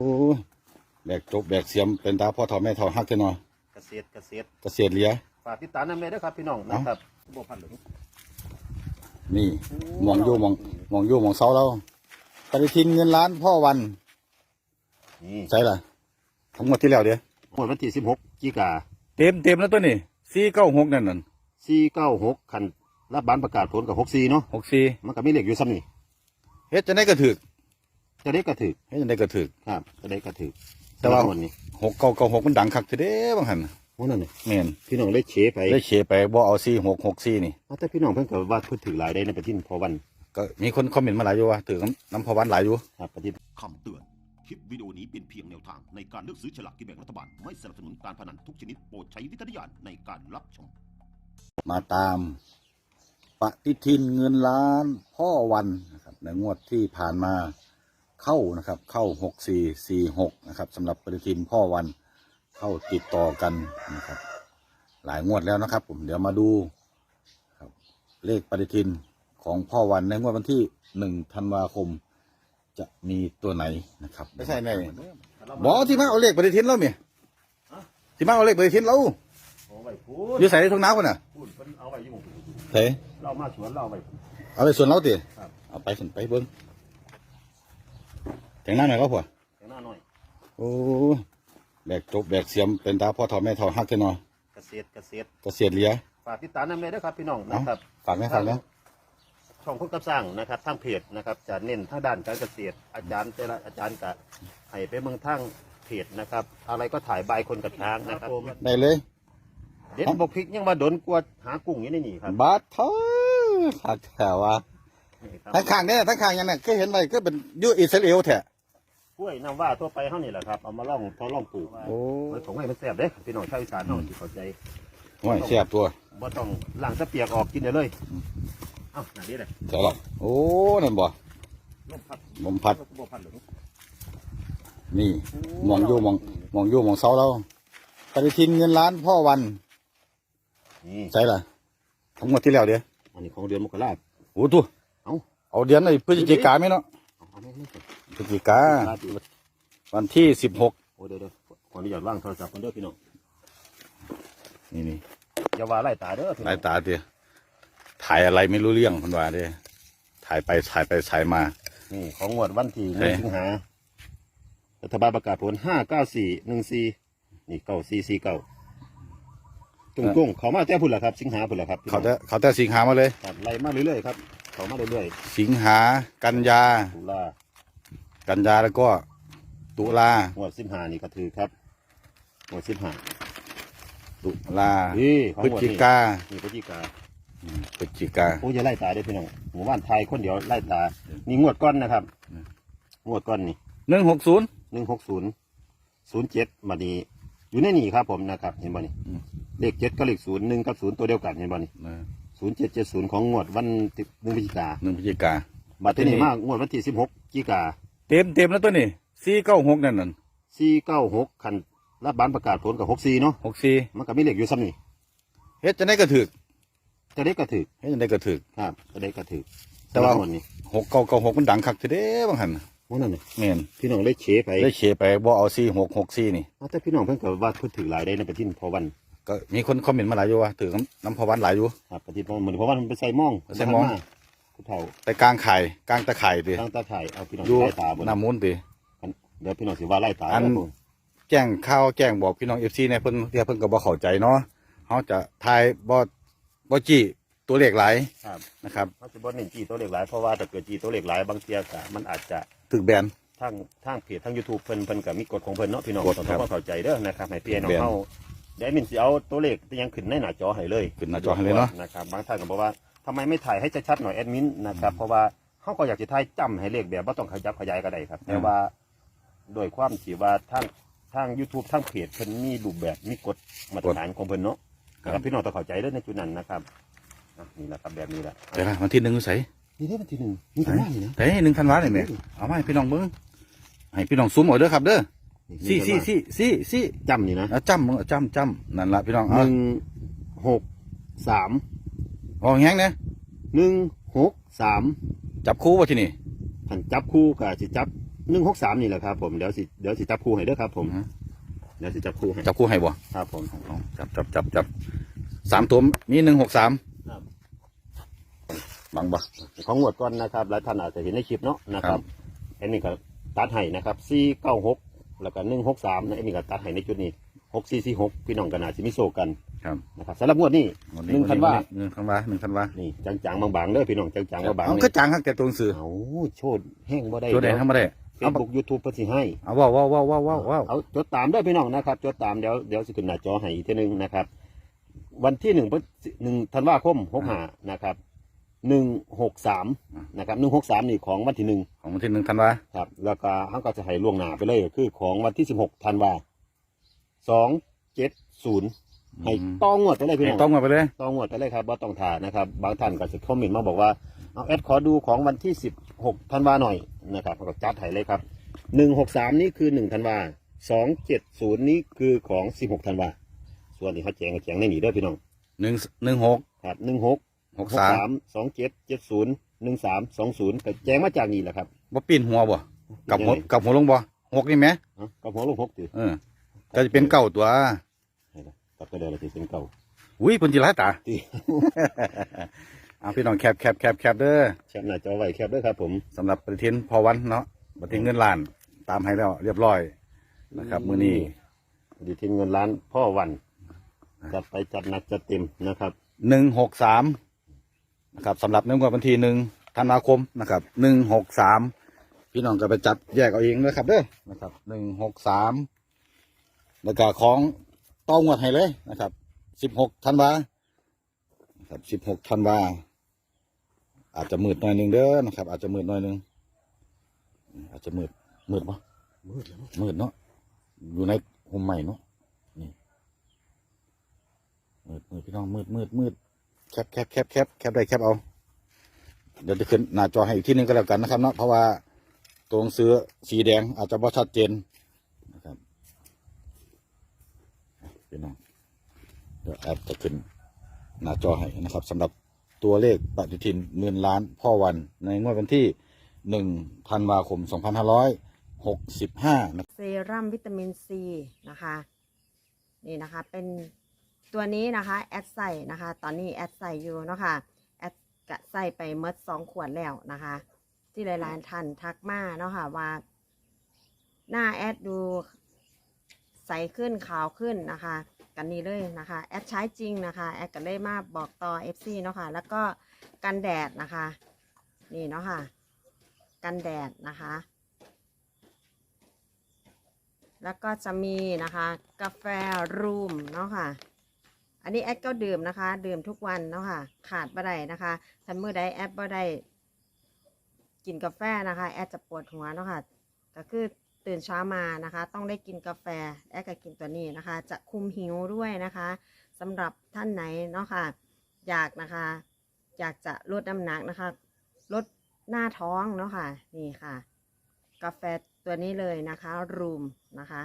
โอ้แบกจบแบกเสียมเป็นตาพ่อเฒ่าแม่เฒ่าฮักกันเนาะเกษตรเกษตรเกษตรเหลีย ฝากติดตามน้ำเมด้วยครับพี่น้องนะครับบัวพันธุ์เหลืองนี่มองอยู่มองมองอยู่มองเสาเราปฏิทินเงินล้านพ่อวันนี่ใช่ล่ะทั้งหมดที่แล้วเดี๋ยวหมดวันที่สิบหกกีกาเต็มเต็มแล้วตัวนี้สี่เก้าหกนั่นน่ะสี่เก้าหกคันรับบานประกาศผลกับหกสี่เนาะหกสี่มันก็มีเหล็กอยู่ซ้ำนี่เฮ็ดจะได้กระถึก จะได้กระถือเฮ็ดจะได้กระถึก ครับจะได้กระถือแต่ว่าหมดนี่หกเก้าเก้าหกมันดังคักทีเด้บางหันว่านั่นนี่แม่นพี่น้องเลยเฉไปได้เฉไปบ่เอาสี่หกหกสี่นี่แต่พี่น้องเพิ่งเกิดว่าพูดถึงหลายได้ในประเทศพอวัน ก็มีคนคอมเมนต์มาหลายอยู่ว่าถือน้ำพ่อวันหลายอยู่ครับประเทศคำเตือนคลิปวิดีโอนี้เป็นเพียงแนวทางในการเลือกซื้อฉลากกินแบ่งรัฐบาล ไม่สนับสนุนการพนันทุกชนิดโปรดใช้วิจารณญาณในการรับชม มาตามปฏิทินเงินล้านพ่อวันนะครับในงวดที่ผ่านมา เข้านะครับ เข้าหกสี่สี่หกนะครับสำหรับปฏิทินพ่อวันเข้าติดต่อกันนะครับ หลายงวดแล้วนะครับ ผมเดี๋ยวมาดูครับเลขปฏิทินของพ่อวันในงวดวันที่หนึ่งธันวาคม จะมีตัวไหนนะครับไม่ใช่ในบอกที่มาเอาเลขปฏิทินแล้วเมียที่มาเอาเลขปฏิทินเราเอาไว้พูดอยู่ใส่ในทุ่งน้ำคนน่ะพูดเพิ่นเอาไว้อยู่หมู่เฮ้เรามาสวนเราไว้เอาไปส่วนเราติครับเอาไปขึ้นไปเบิ้ง แต่งหน้าหน่อยก็พอข้างหน้าหน่อย โอ้แบกจบแบกเสียมเป็นตาพ่อเฒ่าแม่เฒ่าฮักกันเนาะเกษตรเกษตรเกษตรเหลียฝากติดตามน้ำเมด้วยครับพี่น้องนะครับฝากแม่ฝากแม่ช่องคนกับสร้างนะครับทางเพจนะครับ จะเน้นทางด้านการเกษตร อาจารย์แต่ละอาจารย์ก็ให้ไปเมืองทางเพจนะครับ อะไรก็ถ่ายบายคนกับช้างนะครับผมได้เลยเด็ดบกพริกยังมาดนกลัวหากุ้งอยู่ในนี่ครับบาทเถาหักแถวว่านี่ครับทั้งข้างเนี่ยทั้งข้างอยังเนี่ยก็เห็นไว้ก็เป็นอยูอิสราเอลแท้ กล้วยน้ำว่าทั่วไปเท่านี่แหละครับเอามาล่องทดลองปลูกโอ้ไว้ของให้มันแซ่บเด้พี่น้องชาวอีสานเนาะที่เข้าใจโอ้ยเสียบตัวบ่ต้องล้างตะเปียกออกกินได้เลยเอ้าหนาดีเลยเจ้าหรอกโอ้นั่นบ่ลมพัดลมพัดบ่พัดหรือนี่มองอยู่มองมองอยู่มองเสาเราปฏิทินเงินล้านพ่อวันนี่ใช่ล่ะทั้งหมดที่แล้วเดี๋ยวอันนี้ของเดือนมกราโอ้ตัวเอ้าเอาเดือนในพฤศจิกาไหมเนาะ พฤศจิกาลาดอยู่วันที่สิบหกโอ้เดี๋ยวเดี๋ยวขออนุญาตวางโทรศัพท์กันเด้อพี่น้องนี่นี่อย่าว่าไล่ตาเด้อพี่น้ลาอยงตาเดียถ่ายอะไรไม่รู้เรื่องคนว่าเดียถ่ายไปถ่ายไปถ่ายมา นี่ของงวดวันที่หเฮ้นึ่งสิงหารัฐบาลประกาศผลห้าเก้าสี่หนึ่งสี่นี่เก้าสี่สี่เก้าตรงตรงๆเขามาแจ้พุ่นแหละครับ สิงหาพุ่นแหละครับพี่น้เขาองจะเขาจะสิงหามาเลยครับไล่มาเรื่อยๆครับเขามาเรื่อยสิงหากันยาๆตุลา กันยาแล้วก็ ตุลางวดสิบห้านี่ก็ถือครับงวดสิบห้าตุลานี่ของพฤศงวดจินี้กานี่พฤศจิกาพฤศจิกา โอ้ยอย่าไล่ตาเด้อพี่น้องหมู่บ้านไทยคนเดียวไล่ตา นี่งวดก้อนนะครับงวดก้อนนี่หนึ่งหกศูนย์ หนึ่งหกศูนย์ศูนย์เจ็ดมาดีอยู่ในนี่ครับผมนะครับ เห็นบ่นี่เลขเจ็ดกับเลขศูนย์หนึ่งกับศูนย์ตัวเดียวกันเห็นบ่นี่ศูนย์เจ็ดเจ็ดศูนย์ของงวดวันที่หนึ่งพฤศจิกาหนึ่งพฤศจิกา บัตรที่ที่นี่นี่มากงวดวันที่สิบหกจิกา เต็มเต็มแล้วตัวนี้สี่เก้าหกนั่นน่ะสี่เก้าหกคันรับบานประกาศผลกับหกสี่เนาะหกสี่มันก็มีเลขอยู่ซ้ำนี่เฮ็ดจะได้กระถึกจะได้กระถือเฮ็ดจะได้กระถึกครับจะได้กระถือแต่ว่าสำหรับงดนี้หกเก้าเก้าหกมันดังคักทีเด้บางหันว่านั่นนี่แม่นพี่น้องเลยเฉไปได้เฉไปบ่เอาสี่หกหกสี่นี่แต่พี่น้องเพิ่งเกิดว่าพูดถึงหลายได้ในประเทศพอวัน ก็มีคนคอมเมนต์มาหลายอยู่ว่าถือน้ำพอวันหลายอยู่ครับประเทศพอวันเหมือนเพราะว่ามันไปใส่หม่องใส่หม้อง ผู้เฒ่าแต่กลางไข่กลางตะไคร่ดิตั้งตาถ่ายเอาพี่น้องอยู่ไล่ตาบนน้ำมูลดิเดี๋ยวพี่น้องสิว่าไล่ตาอันครับผมแจ้งข่าวแจ้งบอกพี่น้องเอฟซีในยเพิ่นเดี๋ยวเพิ่นก็บ่เข้าใจเนาะเขาจะทายบ่บ่จี้ตัวเลขหลายครับนะครับเขาจะบอกเน้นจีตัวเล็กหลายเพราะว่าถ้าเกิดจีตัวเล็กหลายบางเทียกะมันอาจจะ ถึกแบน ทางทางเพจทางยูทูบเพิ่นเพิ่นกับมีกฎของเพิ่นเนาะพี่น้องกฎต้องครับเข้าใจเด้อนะครับให้พี่น้องแบนเฮาเดี๋ยวแอดมินสิเอาตัวเลขที่ยังขึ้นในหน้าจอให้เลยขึ้นหน้าจอให้เลยเนาะ นะครับบางท่านก็บอกว่า ทำไมไม่ถ่ายให้ชัดๆหน่อยแอดมินนะครับเพราะว่าเขาก็อยากจะถ่ายจำให้เลขแบบว่าต้องขยับขยายก็ได้ครับ แต่ว่าโดยความที่ว่าทางทาง YouTube ทางเพจเพิ่นมีรูปแบบมีกฎมาตรฐานของเพิ่นเนาะนะครับพี่น้องต้องเข้าใจเด้อในจุดนั้นนะครับอะนี่แหละครับแบบนี้แหละเดี๋ยวนะวันที่หนึ่งใส่นี่ได้วันที่หนึ่งนี่ก็ได้นี่นะเฮ้ยหนึ่งธันวาเนี่ยแม่เอามาให้พี่น้องเบิ่งให้พี่น้องซูมเอาเด้อครับเด้อซี่ซี่ซี่ซี่ซี่จำนี่นะเอาจำมึงเอาจำจำนั่นละพี่น้องหเอานึ่งหกสาม เอาแห้งเนี่ยหนึ่งหกสามจับคู่ว่าที่นี่ผันจับคู่กับจะจับหนึ่งหกสามนี่แหละครับผมเดี๋ยวสิเดี๋ยวสิจับคู่ให้เด้อครับ ผมอืมเดี๋ยวสิจับคู่ให้จับคู่ให้บ่ครับผมเอาจับจับจับจับสามตัวมีหนึ่งหกสามครับบังบ่ของงวดก่อนนะครับหลายท่านอาจจะเห็นในคลิปเนาะนะคครัรับบอันนี้ก็ตัดให้นะครับสี่เก้าหกแล้วก็หนึ่งหกสามนะอันนี้ก็ตัดให้ในจุดนี้ หกสี่สี่หกพี่น้องกันอาจจะมิโซกันครับนะครับสำหรับงวดนี้วัหนึ่งคันว่าหนึ่งคันว่าหนึ่งคันว่านี่จังๆบางๆเด้อพี่น้องจังๆบางๆเอานี่ก็จางครับแกตัวหนังสือเอาโชดแห้งบ่ได้ตัวแดงทำมาได้เฟเอาซบุ๊กยูทูบเพิ่นสิให้เอาว้าวว้าวว้าวว้าวว้าวว้าวเอาจดตามเด้อพี่น้องนะครับจดตามเดี๋ยวเดี๋ยวสิขึ้นหน้าจอให้อีกทีหนึงนะครับ วันที่หนึ่งพฤศจิหนึ่งธันวาคมหกห้านะครับหนึ่งหกสามนะครับหนึ่งหกสามนี่ของวันที่หนึ่งของวันที่หนึ่งธันวาครับแล้วก็เขาก็จะให้ล่วงหน้าไปเลยก็คือของวันที่สิบหกธันวา สองเจ็ดศูนย์ให้ต้องงวดไปเลยพี่น้องต้องมาไปเลยต้องงวดไปเลยครับว่าต้องถ่านะครับ บางท่านก็จะคอมเมนต์มาบอกว่าเอาแอดขอดูของวันที่สิบหกธันวาหน่อยนะครับเขาก็จัดให้เลยครับหนึ่งหกสามนี่คือหนึ่งธันวาสองเจ็ดศูนย์นี่คือของสิบหกธันวาส่วนที่เขาแจงก็แจงในนี้เด้อพี่น้องหนึ่งหนึ่งหกครับหนึ่งหกหกสามสองเจ็ดเจ็ดศูนย์หนึ่งสามสองศูนย์ก็แจงมาจากนี่แหละครับบ่ปีนหัวบ่กลับหัวยังไงกลับหัวลงบ่หกนี่ไหมเอ้ากับหัวลูกหกตีเออ ก็จะเป็นเก้าตัวกลับไปเลยละที่เป็นเก่าอุ้ยเพิ่นจิร้ายตาที่เอาพี่น้องแคบแคบแคบแคบเด้อแคปหน้าจอไว้แคปด้วยครับ ผมสำหรับปฏิทินพอวันเนาะปฏิทินเงินล้าน ตามให้แล้ว เรียบร้อยนะครับมื้อนี้ดีทีมเงินล้านพ่อวันจัดไปจัดหนักจัดเต็มนะครับหนึ่งหกสามนะครับสำหรับในงวดวันที่หนึ่งธันวาคมนะครับหนึ่งหกสามพี่น้องก็ไปจับแยกเอาเองนะครับเด้อนะครับหนึ่งหกสาม แล้วก็ของต้องงวดให้เลยนะครับสิบหกธันวาครับสิบหกธันวาอาจจะมืดหน่อยหนึ่งเด้อนะครับ อาจจะมืดหน่อยหนึ่งอาจจะมืดมืดปะมืดแล้วมืดเนาะอยู่ในห่มใหม่เนาะนี่มืดมืดพี่น้องมืดมืดมืดแคบแคบแคบแคบแคบได้แคบเอา เดี๋ยวจะขึ้นหน้าจอให้อีกที่หนึงก็แล้วกันนะครับเนาะเพราะว่าตัวหนังสือสีแดงอาจจะบ่ชัดเจนนะครับ พี่น้องเดี๋ยวแอดจะขึ้นหน้าจอให้นะครับสำหรับตัวเลขปฏิทินเงินล้านพ่อวันในงวดวันที่หนึ่งธันวาคมสองพันห้าร้อยหกสิบห้าเซรั่มวิตามินซีนะคะ นี่นะคะเป็นตัวนี้นะคะ แอดใส่นะคะ ตอนนี้แอดใส่อยู่เนาะค่ะแอดกะใส่ไปเมดสองขวดแล้วนะคะ ที่หลายๆท่านทักมาเนาะค่ะว่า หน้าแอดดู ใสขึ้นขาวขึ้นนะคะ กันนี้เลยนะคะ แอดใช้จริงนะคะ แอดก็เลยมาบอกต่อ FC เนาะค่ะ แล้วก็กันแดดนะคะ นี่เนาะค่ะ กันแดดนะคะ แล้วก็จะมีนะคะกาแฟรูมเนาะค่ะอันนี้แอดก็ดื่มนะคะ ดื่มทุกวันเนาะค่ะ ขาดบ่ได้นะคะทันเมื่อใดแอดบ่ได้กินกาแฟนะคะ แอดจะปวดหัวเนาะค่ะก็คือ ตื่นเช้ามานะคะ ต้องได้กินกาแฟแอดก็กินตัวนี้นะคะ จะคุมหิวด้วยนะคะสำหรับท่านไหนเนาะค่ะอยากนะคะ อยากจะลดน้ำหนักนะคะลดหน้าท้องเนาะค่ะนี่ค่ะ กาแฟตัวนี้เลยนะคะรูมนะคะ